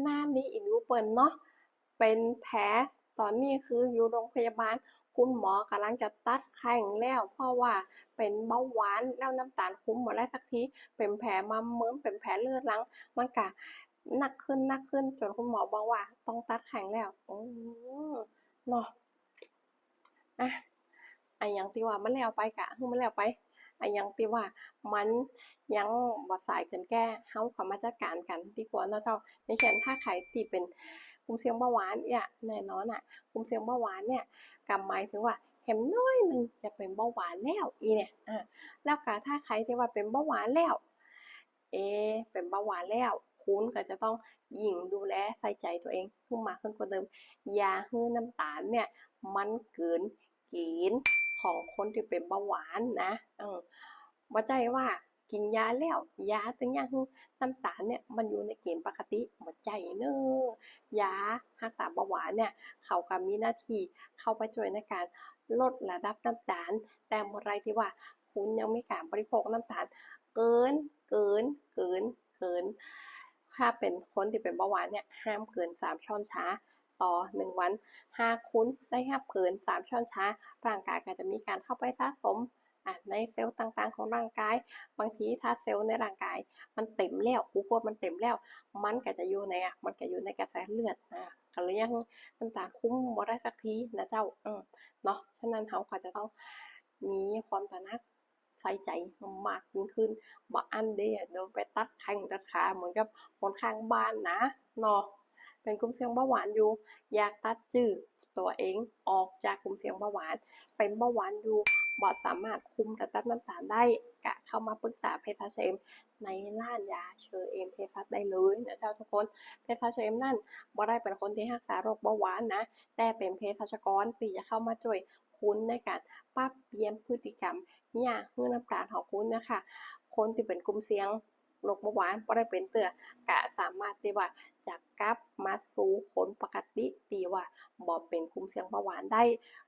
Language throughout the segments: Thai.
หน้านี้อีนูเปิ่นเนาะเป็นแผลตอนนี้คืออยู่โรงพยาบาล คุณหมอกำลังจะตัดไข่แล้ว เพราะว่าเป็นเบาหวานแล้วน้ำตาลคุ้มหมดได้สักทีเป็นแผลมาเมิมเป็นแผลเลือดลัง มันกะหนักขึ้นหนักขึ้นจนคุณหมอบอกว่า ต้องตัดแข็งแล้วโอ้เนาะอะไอ้หยังที่ว่ามันแล้วไปกะคือมันแล้วไป อ้หยังที่ว่ามันยังบ่สายเกินแก้เฮาข้ามาจัดการกันดีกว่าเนาะเจ้าอย่างเช่นถ้าใครที่เป็นกลุ่มเสี่ยงเบาหวานเนี่ยแน่นอนอะกลุ่มเสี่ยงเบาหวานเนี่ยก็หมายถึงว่าเห็นน้อยหนึ่งจะเป็นเบาหวานแล้วอีเนี่ยอ่าแล้วก็ถ้าใครที่ว่าเป็นเบาหวานแล้ว เอ เป็นเบาหวานแล้วคุณก็จะต้องยิ่งดูแลใส่ใจตัวเองขึ้นมากขึ้นกว่าเดิม อย่าให้น้ำตาลเนี่ยมันเกินเกณฑ์ ของคนที่เป็นเบาหวานนะออบ่ใจว่ากินยาแล้ว ยาถึงยังน้ำตาลเนี่ยมันอยู่ในเกณฑ์ปกติบ่ใจเน้อยารักษาเบาหวานเนี่ยเขาก็มีหน้าที่เข้าไปช่วยในการลดระดับน้ำตาล แต่เมื่อไรที่ว่าคุณยังไมีการบริโภคน้ำตาล เกินเกินเกินเกิน ถ้าเป็นคนที่เป็นเบาหวานเนี่ยห้ามเกิน 3 ช้อนชา ต่อ 1 วัน หากคุณได้ห้ามเกิน 3 ช้อนชาร่างกายก็จะมีการเข้าไปสะสมะในเซลล์ต่างๆ ของร่างกาย บางทีถ้าเซลล์ในร่างกาย มันเต็มแล้วกูโคสมันเต็มแล้ว มันก็จะอยู่ในอะมันก็อยู่ในกระแสเลือดอะก็เลยยังน้ำตาคุ้มบ่ได้สักทีนะเจ้าเออเนาะฉะนั้นเขาก็จะต้องมีความตระหนักใส่ใจมากยิ่งขึ้นบ่อันเด้เดี๋ยวไปตัดแข้งตัดขาเหมือนกับคนข้างบ้านนะเนาะ เป็นกลุ่มเสี่ยงเบาหวานอยู่ อยากตัดจืดตัวเองออกจากกลุ่มเสี่ยงเบาหวาน เป็นเบาหวานอยู่บ่สามารถคุมระดับน้ำตาลได้กะเข้ามาปรึกษาเภสัชเอมในร้านยาเชอเอมเภสัชได้เลยนะเจ้าทุกคนเภสัชเอมนั่นบ่ได้เป็นคนที่รักษาโรคเบาหวานนะ แต่เป็นเภสัชกรที่จะเข้ามาช่วยคุณในการปรับเปลี่ยนพฤติกรรมเนี่ยเมื่อน้ำตาลของคุณนะคะคนที่เป็นกลุ่มเสี่ยง โรคเบาหวานบ่ได้เป็นเตือกะสามารถที่ว่าจะกลับมาสู่คนปกติที่ว่าบ่เป็นกลุ่มเสี่ยงเบาหวานได้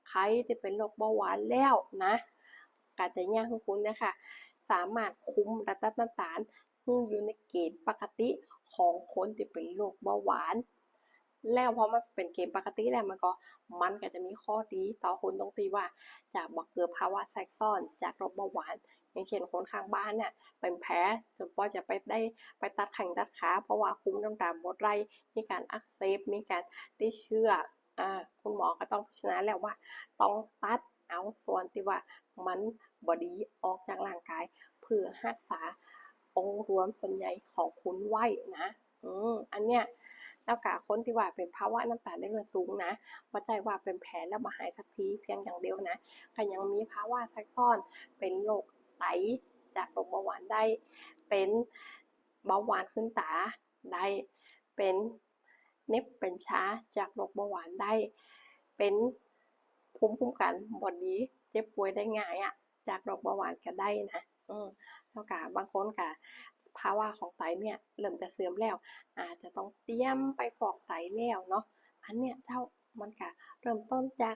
ใครที่เป็นโรคเบาหวานแล้วนะก็จะยากให้คุณนะคะสามารถคุมระดับน้ำตาลให้อยู่ในเกณฑ์ปกติของคนที่เป็นโรคเบาหวาน แล้วพอมันเป็นเกณฑ์ปกติแล้วมันก็มันก็จะมีข้อดีต่อคนตรงที่ว่าจะบ่เกิดภาวะแทรกซ้อนจากโรคเบาหวาน อย่างเช่นคนข้างบ้านเนี่ยเป็นแผลจนกว่าจะไปได้ไปตัดแข้งตัดขาเพราะว่าคุมน้ำตาลบ่ได้มีการอักเสบมีการติดเชื้ออ่าคุณหมอก็ต้องพิจารณาแล้วว่า ต้องตัดเอาส่วนที่ว่ามันบ่ดีออกจากร่างกายเพื่อรักษาองค์รวมส่วนใหญ่ของคุณไว้นะอืมอันเนี้ยแล้วก็คนที่ว่าเป็นภาวะน้ำตาลในเลือดสูงนะบ่าใจว่าเป็นแผลแล้วบ่หายสักทีเพียงอย่างเดียวนะก็ยังมีภาวะแทรกซ้อนเป็นโรค ไตจากโรคเบาหวานได้ เป็นเบาหวานขึ้นตาได้ เป็นเน็บเป็นช้าจากโรคเบาหวานได้ เป็นภูมิคุ้มกันบ่ดีเจ็บป่วยได้ง่ายอะจากโรคเบาหวานก็ได้นะอืมแล้วก็บางคนก็ภาวะของไตเนี่ยเริ่มจะเสื่อมแล้ว อาจจะต้องเตรียมไปฟอกไตแล้วเนาะอันเนี้ยเจ้ามันก็เริ่มต้นจาก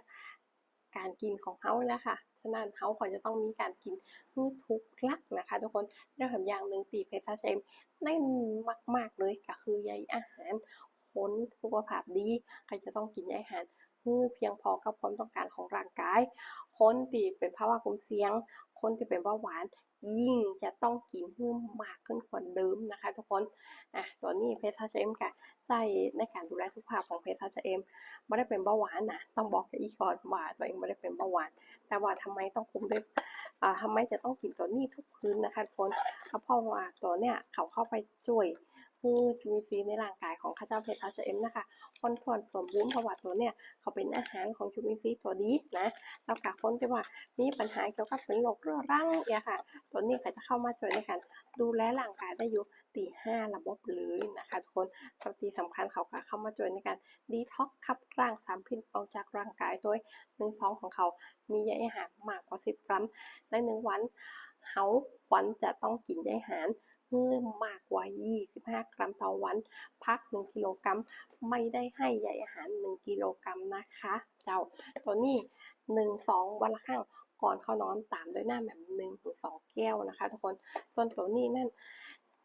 การกินของเขาแล้วค่ะฉะนั้นเขาก็จะต้องมีการกินให้ถูกลักนะคะ ทุกคนแล้วแถมอย่างหนึ่งตีเภสัชเชมเน้นมาก ๆ เลยก็คือใยอาหารคนสุขภาพดีใครจะต้องกินใยอาหารให้เพียงพอกับความต้องการของร่างกาย คนที่เป็นภาวะกลุ่มเสี่ยง คนที่เป็นเบาหวาน ยิ่งจะต้องกินเพิ่มากขึ้นกว่าเดิมนะคะ ทุกคนอะตอนนี้เพชรชเอ็มก็ใจในการดูแลสุขภาพของเพชรชเอ็มไม่ได้เป็นเบาหวานนะต้องบอกกับอีกก่อนว่าตัวเองไม่ได้เป็นเบาหวาน แต่ว่าทำไมต้องคุมด้วยอ่าทำไมจะต้องกินตัวนี้ทุกคืนนะคะทุกคนเพราะว่าตัวเนี้ยเขาเข้าไปช่วย ให้จุลินทรีย์ในร่างกายของข้าเจ้าเภสัชเอมนะคะคอนข้างสมบูรณ์เพราะว่าตัวเนี้ยเขาเป็นอาหารของจุลินทรีย์ตัวดีนะแล้วก็คนที่ว่ามีปัญหาเกี่ยวกับเป็นโรคเรื้อรังเนี่ยค่ะ ตัวนี้ก็จะเข้ามาช่วยในการดูแลร่างกายได้อยู่ตีห้าระบบเลยนะคะทุกคนสที่สำคัญเขาก็เข้ามาช่วยในการดีท็อกขับร่างสารพิษออกจากร่างกายโดยหนึ่งซองของเขา มีใยอาหารมากกว่า10กรัมในหนึ่งวันเฮาควรจะต้องกินใยอาหาร พิ่มมากกว่า 25 กรัมต่อวัน พัก 1 กิโลกรัม ไม่ได้ให้ใยอาหาร 1 กิโลกรัมนะคะ เจ้า ตัวนี้ 1-2 วันละครั้ง ก่อนเข้านอนตามด้วยน้ำแบบ1ถึง2แก้วนะคะ ทุกคน ส่วนตัวนี้นั่น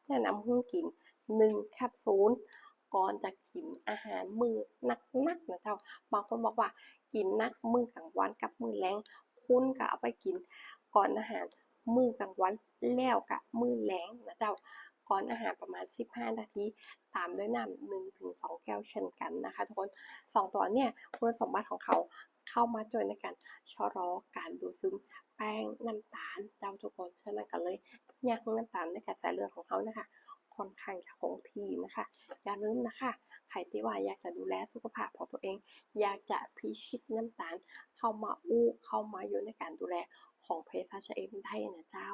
แนะนำให้กิน 1 แคปซูล ก่อนจะกินอาหารมือหนักๆนะเจ้า บางคนบอกว่ากินนักมือกลางวันกับมือแลงคุณก็เอาไปกินก่อนอาหาร มื้อกลางวันแล้วกับมื้อแลงนะเจ้าก่อนอาหารประมาณ 15 นาที ตามด้วยน้ำ1ถึง2แก้วเช่นกันนะคะทุกคน2ตัวเนี่ยคุณสมบัติของเขาเข้ามาช่วยในการชะลอการดูดซึมแป้งน้ำตาลเจ้าทุกคนฉะนั้นก็เลยยักน้ำตาลในกระแสเลือดของเขานะคะค่อนข้างจะคงที่นะคะ อย่าลืมนะคะใครที่ว่าอยากจะดูแลสุขภาพของตัวเอง อยากจะพิชิตน้ำตาลเข้ามาอู้เข้ามาอยู่ในการดูแลของเภสัชเอมได้นะเจ้า